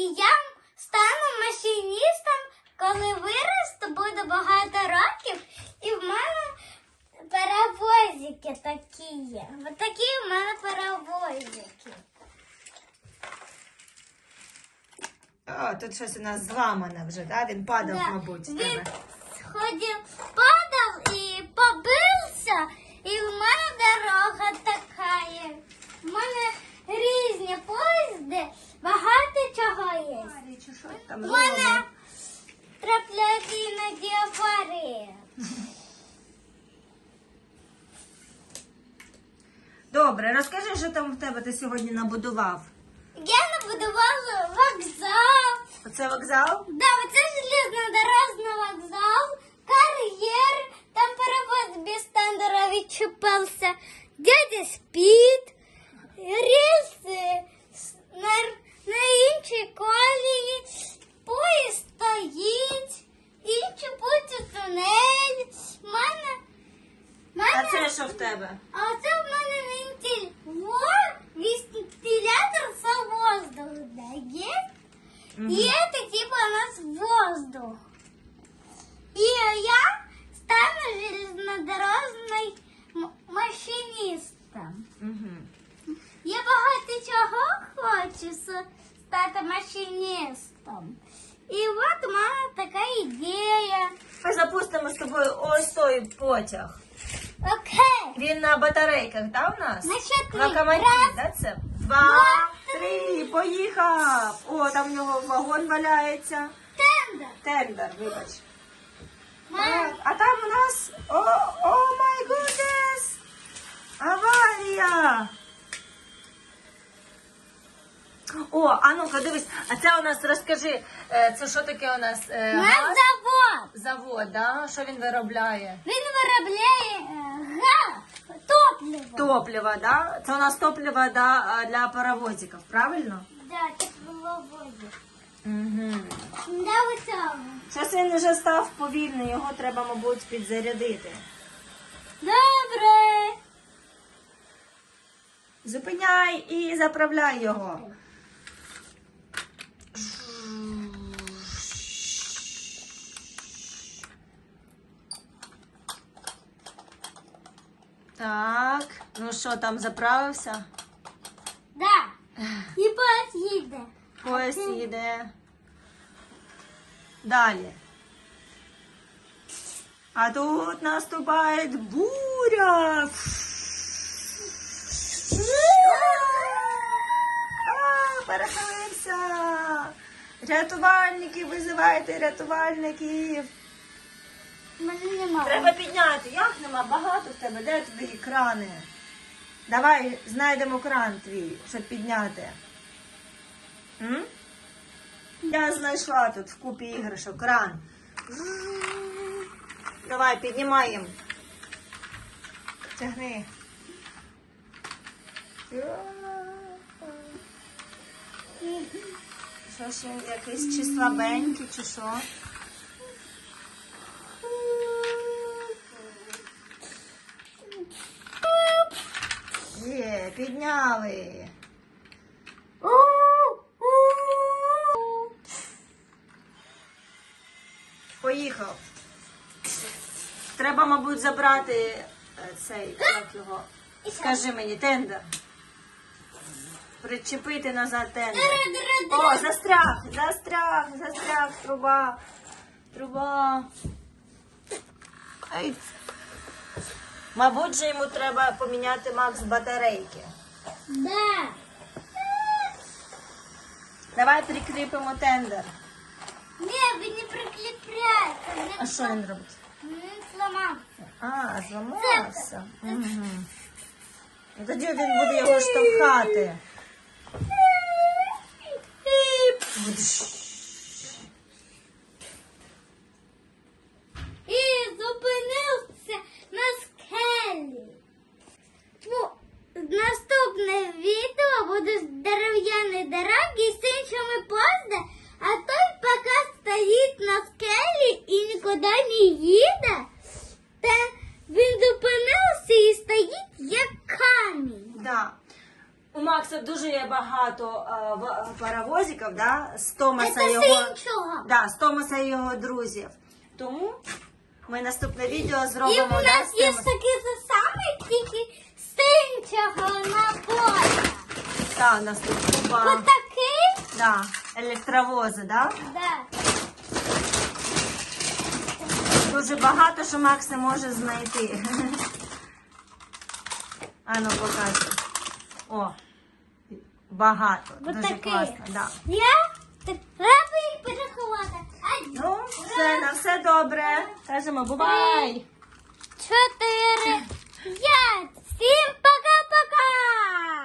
І я стану машиністом, коли виросту, буде багато років, і в мене паровозики такі є. Ось такі в мене паровозики. О, тут щось у нас зламане вже, да? Він падав, Да. мабуть, з Він тебе. ходив, падав і побився, і в мене дорога така є. В мене різні поїзди, багато що там мене трапляють іноді аварії. Добре, розкажи, що там в тебе ти сьогодні набудував. Я набудувала вокзал. Оце вокзал? Да, оце железнодорожний вокзал, кар'єр, там паровоз без тендера відчепився, дядя спить, що в тебе? а це в мене вентиль. Вот, вентилятор со воздуху дає. Мгм. И это типа у нас воздух. И я стану железнодорожной м- машинистом. Мгм. Я багато чого хочу с- стати машинистом. І от у мене така ідея. Ми запустимо з тобою ось той потяг. Окей. Він на батарейках, да, у нас? На три. Локомотив, Раз, да, це? Два, три, поїхав! О, там в нього вагон валяється. Тендер. Тендер, вибач. Мам, а там у нас. О, о май гуднес! Аварія! О, а ну-ка дивись, а це у нас розкажи, е, це що таке у нас? е, на газ? завод. Завод, да? Що він виробляє? Він виробляє е, топливо. Топливо, да? Це у нас топливо да, для паровозиків, правильно? Да, тепловозик. Угу. Да, цьому. Щось він вже став повільний, його треба, мабуть, підзарядити. Добре. Зупиняй і заправляй його. Так, ну що, там заправився? Да. І поїзд їде. Поїзд їде. Далі. А тут наступає буря. Перехилився. Рятувальники, визивайте рятувальників. Мене немає. Треба підняти. Як нема? Багато в тебе. Де твої крани? Давай знайдемо кран твій, щоб підняти. М? Я знайшла тут в купі іграшок кран. Давай, піднімаємо. Тягни. Що ж якийсь чи слабенький, чи що? Підняли. Поїхав. Треба, мабуть, забрати е, цей, як його. Скажи мені, тендер. Причепити назад тендер. О, застряг, застряг, застряг, труба. Труба. Ай. Мабуть, же йому треба поміняти Макс батарейки. Да. Давай прикріпимо тендер. Ні, він не прикріпляється. Він А що він робить? Він зламався. А, зламався. Угу. Тоді він буде його штовхати зупинився на скелі. Ну, наступне відео буде з дерев'яної дороги з іншими поїзди, а той поки стоїть на і не їде, та він зупинився і стоїть як камінь. Да. У Макса дуже є багато. багато е, в- паровозиків, да, з Томаса Це його, іншого. да, з Томаса і його друзів. Тому ми наступне відео І зробимо. в да, нас з є Томас- такий же самий, тільки з іншого набору. Да, у нас тут Отакий? да, електровози, да? Да. Дуже багато, що Макс не може знайти. Ану, покажу. О, багато. Дуже Отакий. класно, да. Я так треба їх переховати. Ну, все, на все добре. Кажемо, бувай! чотири, п'ять. Пока-пока!